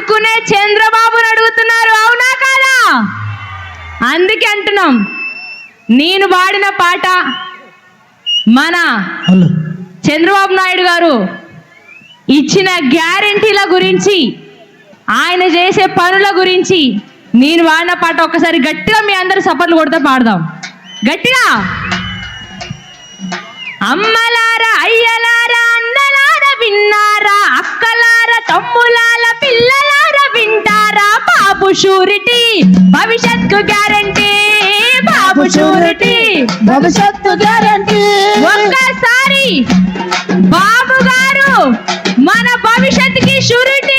ఆదుకునే చంద్రబాబుని అడుగుతున్నారు. అవునా కాదా? అందుకే అంటున్నాం. నేను పాడిన పాట మన చంద్రబాబు నాయుడు గారు ఇచ్చిన గ్యారెంటీల గురించి ఆయన చేసే పనుల గురించి నేను వాడిన పాట ఒక్కసారి గట్టిగా మీ అందరు సపర్లు కొడితే పాడదాం. గట్టిగా? అమ్మలారా అయ్యలారా అన్నలారా విన్నారా అక్కలారా తమ్ములాల బాబు షూరిటీ భవిష్యత్తు గ్యారంటీ. బాబు షూరిటీ భవిష్యత్తు గ్యారంటీ. ఒక్కసారి బాబు గారు మన భవిష్యత్తుకి షూరిటీ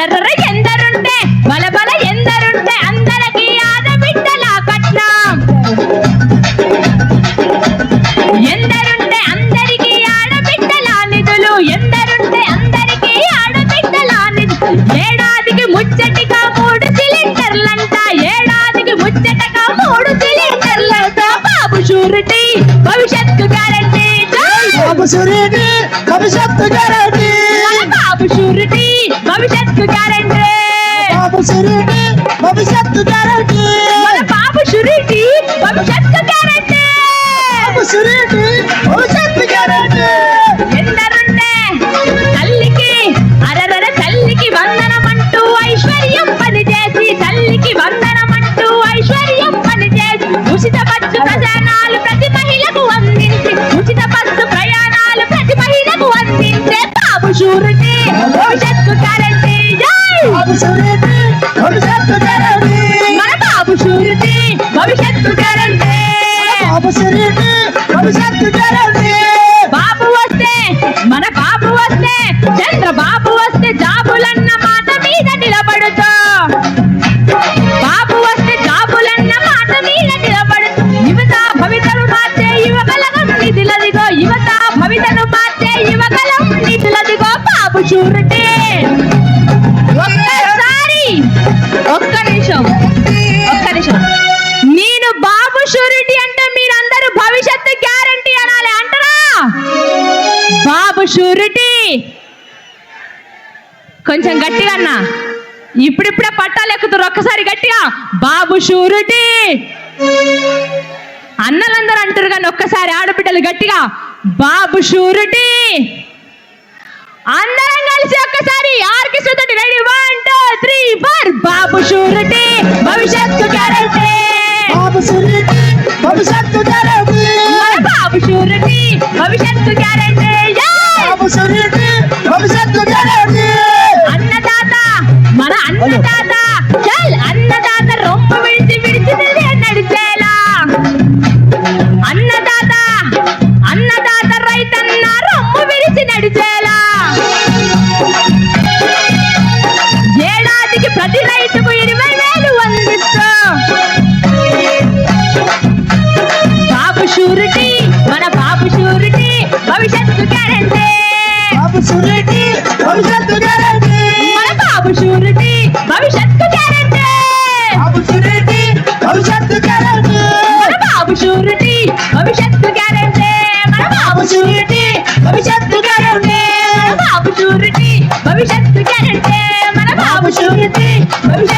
ఎందరుంటే ఎందరుంటే బల బల ఎందరుంటే అందరికి ఆడబిడ్డల కట్నం. ఎందరుంటే అందరికి ఆడబిడ్డల నిధులు ఎందరుంటే అందరికి ఆడబిడ్డల నిధులు. ఏడాదికి ముచ్చటిగా మూడు సిలిండర్లంట ఏడాదికి ముచ్చటగా మూడు సిలిండర్లంట బాబు షూరిటీ భవిష్యత్తు గ్యారంటీ. బాబు భవిష్యత్తు గ్యారంటీ. భవిష్యత్తు గ్యారంటీ. బాబు సురీటి భవిష్యత్తు గ్యారంటీ. మన బాబు షూరిటీ భవిష్యత్తు గ్యారంటీ. బాబు సురీటి భవిష్యత్తు గ్యారంటీ. ఎందరుంటే తల్లికి అరరర తల్లికి వందనమంటూ ఐశ్వర్యం పనిచేసి తల్లికి వందనమంటూ ఐశ్వర్యం పనిచేసి ఉచిత బస్సు ప్రయాణాలు ప్రతి మహిళకు అందించి ఉచిత బస్సు ప్రయాణాలు ప్రతి మహిళకు అందించే బాబు షూరిటీ భవిష్యత్తు గ్యారంటీ. జై బాబు సురీటి భవిష్యత్తు గ్యారంటీ మన బాబు షూరిటీ భవిష్యత్తు గ్యారంటీ బాబు సురీటి భవిష్యత్తు గ్యారంటీ బాబు వస్తే మన బాబు వస్తే చంద్రబాబు వస్తే జాబులన్న మాట మీద నిలబడుతూ. బాబు వస్తే జాబులన్న మాట మీద నిలబడుతూ. యువత భవితను మార్చే యువకలగం నిధులదిగో. యువత భవితను మార్చే యువకలం నిధులదిగో. బాబు షూరిటీ షూరిటీ. కొంచెం గట్టిగా అన్నా. ఇప్పుడిప్పుడే పట్టాలు ఎక్కుతారు ఒక్కసారి గట్టిగా. బాబు షూరిటీ. అన్నలందరూ అంటారు కానీ ఒక్కసారి ఆడబిడ్డలు గట్టిగా. బాబు షూరిటీ. అందరం కలిసి ఒక్కసారి ఆర్కెస్ట్రా తోటి ready. One two three four. Babu surety. భవిష్యత్తు గ్యారంటీ. బాబు భవిష్యత్తు గ్యారంటీ. బాబు షూరిటీ. భవిష్యత్తు గ్యారంటీ. అన్నదాత చల్ అన్నదాత రొమ్మ విడిచి విడిచి నడిచేలా అన్నదాత అన్నదాత రైతన్న విడిచి నడిచేలా ఏడాదికి ప్రతి రైతుకు ఇరవై వేలు అందిస్తూ. బాబు షూరిటీ మన బాబు షూరిటీ భవిష్యత్తు గ్యారంటీ. బాబు మన భవిష్యత్తు గ్యారెంటీ బాబు షూరిటీ భవిష్యత్తు గ్యారెంటీ మన బాబు షూరిటీ భవిష్యత్తు